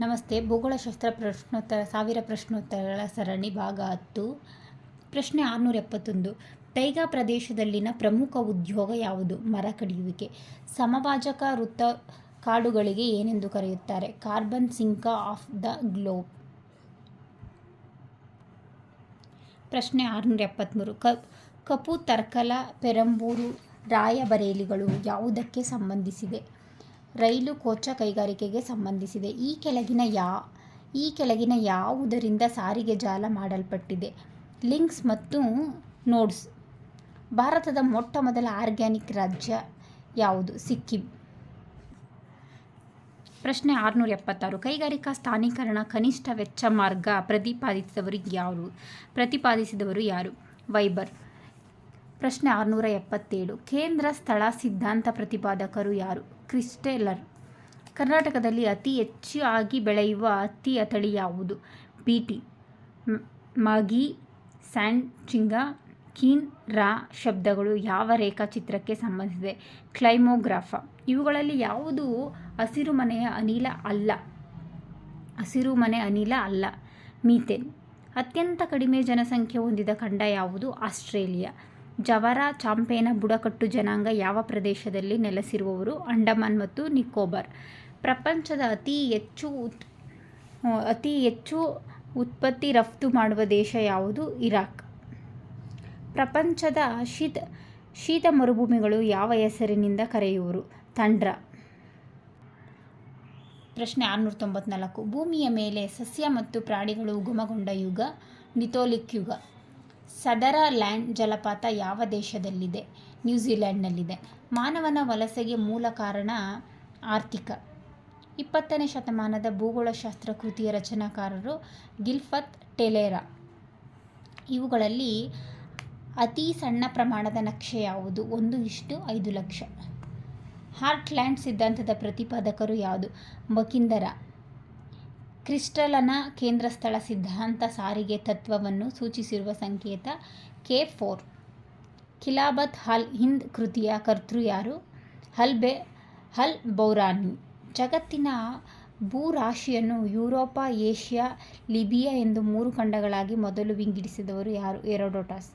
ನಮಸ್ತೆ. ಭೂಗೋಳಶಾಸ್ತ್ರ ಪ್ರಶ್ನೋತ್ತರ, ಸಾವಿರ ಪ್ರಶ್ನೋತ್ತರಗಳ ಸರಣಿ ಭಾಗ ಹತ್ತು. ಪ್ರಶ್ನೆ ಆರುನೂರ ಎಪ್ಪತ್ತೊಂದು ಟೈಗಾ ಪ್ರದೇಶದಲ್ಲಿನ ಪ್ರಮುಖ ಉದ್ಯೋಗ ಯಾವುದು? ಮರ ಕಡಿಯುವಿಕೆ. ಸಮಭಾಜಕ ವೃತ್ತ ಕಾಡುಗಳಿಗೆ ಏನೆಂದು ಕರೆಯುತ್ತಾರೆ? Carbon sink of the globe. ಪ್ರಶ್ನೆ ಆರುನೂರ ಎಪ್ಪತ್ತ್ಮೂರು ಕಪು, ತರ್ಕಲ, ಪೆರಂಬೂರು, ರಾಯಬರೇಲಿಗಳು ಯಾವುದಕ್ಕೆ ಸಂಬಂಧಿಸಿದೆ? ರೈಲು ಕೋಚ ಕೈಗಾರಿಕೆಗೆ ಸಂಬಂಧಿಸಿದೆ. ಈ ಕೆಳಗಿನ ಯಾ, ಈ ಕೆಳಗಿನ ಯಾವುದರಿಂದ ಸಾರಿಗೆ ಜಾಲ ಮಾಡಲ್ಪಟ್ಟಿದೆ? ಲಿಂಕ್ಸ್ ಮತ್ತು ನೋಡ್ಸ್. ಭಾರತದ ಮೊಟ್ಟ ಮೊದಲ ಆರ್ಗ್ಯಾನಿಕ್ ರಾಜ್ಯ ಯಾವುದು? ಸಿಕ್ಕಿಂ. ಪ್ರಶ್ನೆ ಆರುನೂರ ಎಪ್ಪತ್ತಾರು. ಕೈಗಾರಿಕಾ ಸ್ಥಾನೀಕರಣ ಕನಿಷ್ಠ ವೆಚ್ಚ ಮಾರ್ಗ ಪ್ರತಿಪಾದಿಸಿದವರು ಯಾರು? ಪ್ರತಿಪಾದಿಸಿದವರು ಯಾರು? ವೈಬರ್. ಪ್ರಶ್ನೆ ಆರುನೂರ ಎಪ್ಪತ್ತೇಳು. ಕೇಂದ್ರ ಸ್ಥಳ ಸಿದ್ಧಾಂತ ಪ್ರತಿಪಾದಕರು ಯಾರು? ಕ್ರಿಸ್ಟೆಲರ್ ಕರ್ನಾಟಕದಲ್ಲಿ ಅತಿ ಹೆಚ್ಚು ಆಗಿ ಬೆಳೆಯುವ ಹತ್ತಿಯ ತಳಿ ಯಾವುದು? ಬಿಟಿ ಸ್ಯಾಂಡ್ ಸ್ಯಾಂಡ್ಚಿಂಗ ಕೀನ್ ರಾ ಶಬ್ದಗಳು ಯಾವ ರೇಖಾಚಿತ್ರಕ್ಕೆ ಸಂಬಂಧಿಸಿದೆ? ಕ್ಲೈಮೋಗ್ರಾಫ. ಇವುಗಳಲ್ಲಿ ಯಾವುದು ಹಸಿರುಮನೆಯ ಅನಿಲ ಅಲ್ಲ? ಹಸಿರುಮನೆ ಅನಿಲ ಅಲ್ಲ. ಮೀಥೇನ್. ಅತ್ಯಂತ ಕಡಿಮೆ ಜನಸಂಖ್ಯೆ ಹೊಂದಿದ ಖಂಡ ಯಾವುದು? ಆಸ್ಟ್ರೇಲಿಯಾ. ಜವರ ಚಾಂಪೇನ ಬುಡಕಟ್ಟು ಜನಾಂಗ ಯಾವ ಪ್ರದೇಶದಲ್ಲಿ ನೆಲೆಸಿರುವವರು? ಅಂಡಮಾನ್ ಮತ್ತು ನಿಕೋಬಾರ್. ಪ್ರಪಂಚದ ಅತಿ ಹೆಚ್ಚು ಉತ್ ಅತಿ ಹೆಚ್ಚು ಉತ್ಪತ್ತಿ ರಫ್ತು ಮಾಡುವ ದೇಶ ಯಾವುದು? ಇರಾಕ್. ಪ್ರಪಂಚದ ಶೀತ ಶೀತ ಮರುಭೂಮಿಗಳು ಯಾವ ಹೆಸರಿನಿಂದ ಕರೆಯುವರು? ತಂಡ್ರ. ಪ್ರಶ್ನೆ ಆರುನೂರ ತೊಂಬತ್ನಾಲ್ಕು ಭೂಮಿಯ ಮೇಲೆ ಸಸ್ಯ ಮತ್ತು ಪ್ರಾಣಿಗಳು ಉಗಮಗೊಂಡ ಯುಗ, ನಿತೋಲಿಕ್ ಯುಗ. ಸದರಲ್ಯಾಂಡ್ ಜಲಪಾತ ಯಾವ ದೇಶದಲ್ಲಿದೆ? ನ್ಯೂಜಿಲ್ಯಾಂಡ್ನಲ್ಲಿದೆ ಮಾನವನ ವಲಸೆಗೆ ಮೂಲ ಕಾರಣ ಆರ್ಥಿಕ. ಇಪ್ಪತ್ತನೇ ಶತಮಾನದ ಭೂಗೋಳಶಾಸ್ತ್ರ ಕೃತಿಯ ರಚನಾಕಾರರು ಗಿಲ್ಫತ್ ಟೆಲೇರಾ. ಇವುಗಳಲ್ಲಿ ಅತಿ ಸಣ್ಣ ಪ್ರಮಾಣದ ನಕ್ಷೆ ಯಾವುದು? ಒಂದು ಇಷ್ಟು ಐದು ಲಕ್ಷ. ಹಾರ್ಟ್ಲ್ಯಾಂಡ್ ಸಿದ್ಧಾಂತದ ಪ್ರತಿಪಾದಕರು ಯಾವುದು? ಮಕಿಂದರ. ಕ್ರಿಸ್ಟಲನ ಕೇಂದ್ರ ಸ್ಥಳ ಸಿದ್ಧಾಂತ ಸಾರಿಗೆ ತತ್ವವನ್ನು ಸೂಚಿಸಿರುವ ಸಂಕೇತ ಕೆ ಫೋರ್. ಖಿಲಾಬತ್ ಹಲ್ ಹಿಂದ್ ಕೃತಿಯ ಕರ್ತೃ ಯಾರು? ಹಲ್ ಬೆ, ಹಲ್ ಬೌರಾನಿ. ಜಗತ್ತಿನ ಭೂರಾಶಿಯನ್ನು ಯುರೋಪ, ಏಷ್ಯಾ, ಲಿಬಿಯಾ ಎಂದು ಮೂರು ಖಂಡಗಳಾಗಿ ಮೊದಲು ವಿಂಗಡಿಸಿದವರು ಯಾರು? ಎರೋಡೋಟಸ್